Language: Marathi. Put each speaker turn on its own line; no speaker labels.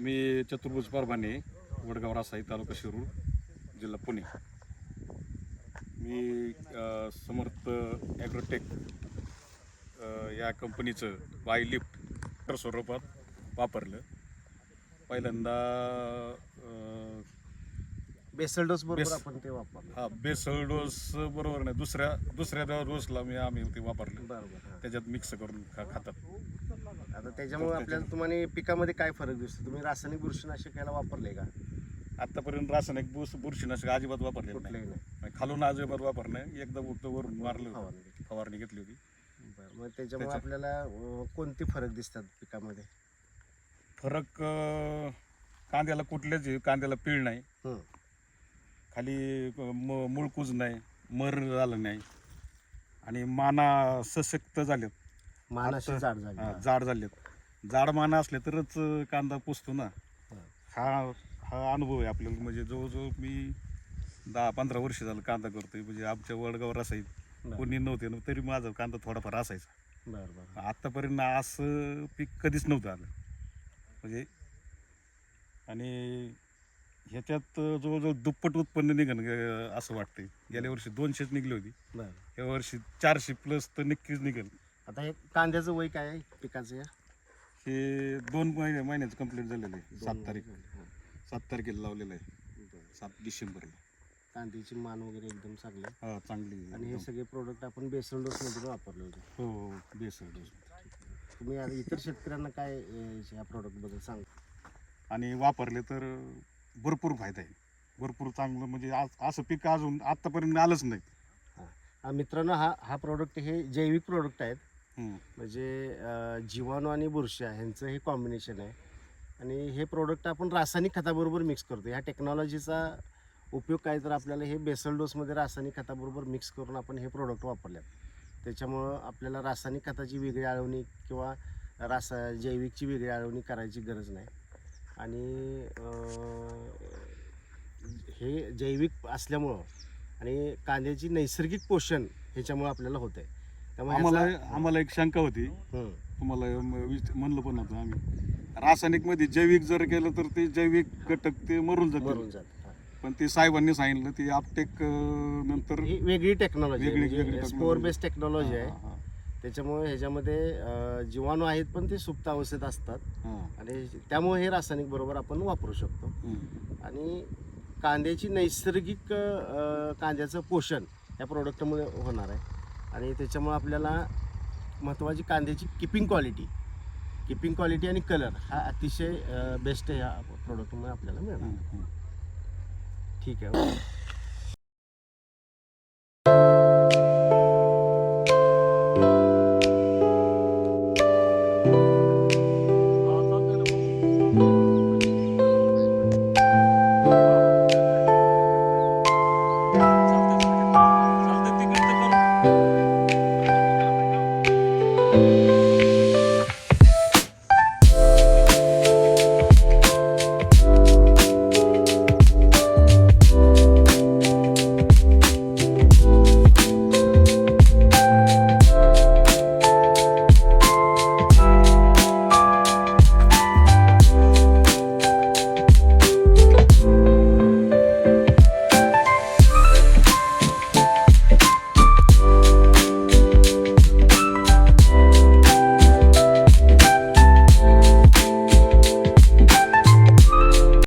मी चतुर्भुज परभाने वडगाव रासाई तालुका शिरूर जिल्हा पुणे. मी अ, समर्थ ॲग्रोटेक अ, या कंपनीचं बाय लिफ्ट तर स्वरूपात वापरलं. पहिल्यांदा अ,
बेसल डोस बरोबर
बेस-
आपण ते वापरलं.
हा बेसल डोस बरोबर नाही. दुसऱ्या दुसऱ्या डोसला मी आम्ही ते वापरलं.
बरोबर हा.
त्याच्यात मिक्स करून खा खातात.
आता त्याच्यामुळे आपल्याला तुम्हाला पिकामध्ये काय फरक दिसतो? तुम्ही रासायनिक बुरशीनाशक याला वापरले का?
आतापर्यंत रासायनिक बुस बुरशीनाशक अजिबात वापरलेलं नाही.
कुठलेही नाही.
आणि खालून अजिबात वापरणं एकदा फक्त वरून मारलं होतं.
फवारणी घेतली.
फवारणी घेतली होती.
बरं मग त्याच्यामुळे
त्याच्या-
आपल्याला अं, कोणते फरक दिसतात पिकामध्ये?
फरक अं, कांद्याला कुठलेच कांद्याला पीळ नाही.
हं.
खाली म मुळकूज नाही मर झालं नाही. आणि माना सशक्त झालेत.
मानाशी जाड झाली
हा, जाड झालेत. जाड माना असले तरच कांदा पुसतो ना.
हा.
हा हा अनुभव आहे आपल्याला. म्हणजे जवळजवळ मी दहा पंधरा वर्ष झालं कांदा करतोय. म्हणजे आमच्या वडगाव असायचं
बरं.
कोणी नव्हते ना तरी माझा कांदा थोडाफार असायचा.
बरं बरं.
आतापर्यंत असं पीक कधीच नव्हतं आलं. म्हणजे आणि ह्याच्यात जवळजवळ दुप्पट उत्पन्न निघन असं वाटतंय. गेल्या वर्षी दोनशेच निघली होती.
बरं.
या वर्षी चारशे प्लस तर नक्कीच निघेल
आता हे कांद्याचं वय काय आहे? पिकाचं या?
हे दोन महिने महिन्याचं कंप्लीट झालेलं आहे. सात तारीख.
झाले.
सात तारखेला लावलेलं आहे.
हं.
सात डिसेंबरला.
कांद्याची मान वगैरे एकदम चांगली आहे.
हा चांगली
आणि हे. सगळे प्रोडक्ट आपण बेसल डोस मध्ये वापरले होते.
हो हो बेसल डोस.
तुम्ही आता इतर शेतकऱ्यांना काय अं, या प्रोडक्टबद्दल सांग?
आणि वापरले तर भरपूर फायदा आहे. भरपूर चांगलं म्हणजे आज असं पीक अजून आतापर्यंत आलंच नाही
हा, मित्रांनो हा हा प्रोडक्ट हे जैविक प्रोडक्ट आहेत.
हम्म.
म्हणजे अं, जीवाणू आणि बुरशा ह्यांचं हे कॉम्बिनेशन आहे. आणि हे प्रोडक्ट आपण रासायनिक खताबरोबर मिक्स करतो. ह्या टेक्नॉलॉजीचा उपयोग काय तर आपल्याला हे बेसल डोसमध्ये रासायनिक खताबरोबर मिक्स करून आपण हे प्रोडक्ट वापरल्यात. त्याच्यामुळं आपल्याला रासायनिक खताची वेगळी आळवणी किंवा रासा जैविकची वेगळी आळवणी करायची गरज नाही. आणि हे जैविक असल्यामुळं आणि कांद्याची नैसर्गिक पोषण ह्याच्यामुळं आपल्याला होतं आहे त्यामुळे
आम्हाला आम्हाला एक शंका होती. तुम्हाला म्हणलं पण होतं आम्ही. रासायनिकमध्ये जैविक जर केलं तर ते जैविक घटक ते मरून
जात.
पण ते साहेबांनी सांगितलं ते आपटेक नंतर
ही वेगळी टेक्नॉलॉजी
वेगळी-.
स्पोर बेस्ड टेक्नॉलॉजी आहे. त्याच्यामुळे ह्याच्यामध्ये जीवाणू आहेत पण ते सुप्त अवस्थेत असतात. आणि त्यामुळे हे रासायनिक बरोबर आपण वापरू शकतो. आणि कांद्याची नैसर्गिक कांद्याचं पोषण या प्रोडक्टमुळे होणार आहे. आणि त्याच्यामुळे आपल्याला महत्त्वाची कांद्याची किपिंग क्वालिटी किपिंग क्वालिटी आणि कलर हा अतिशय बेस्ट या प्रोडक्टमुळे आपल्याला मिळणार. ठीक आहे.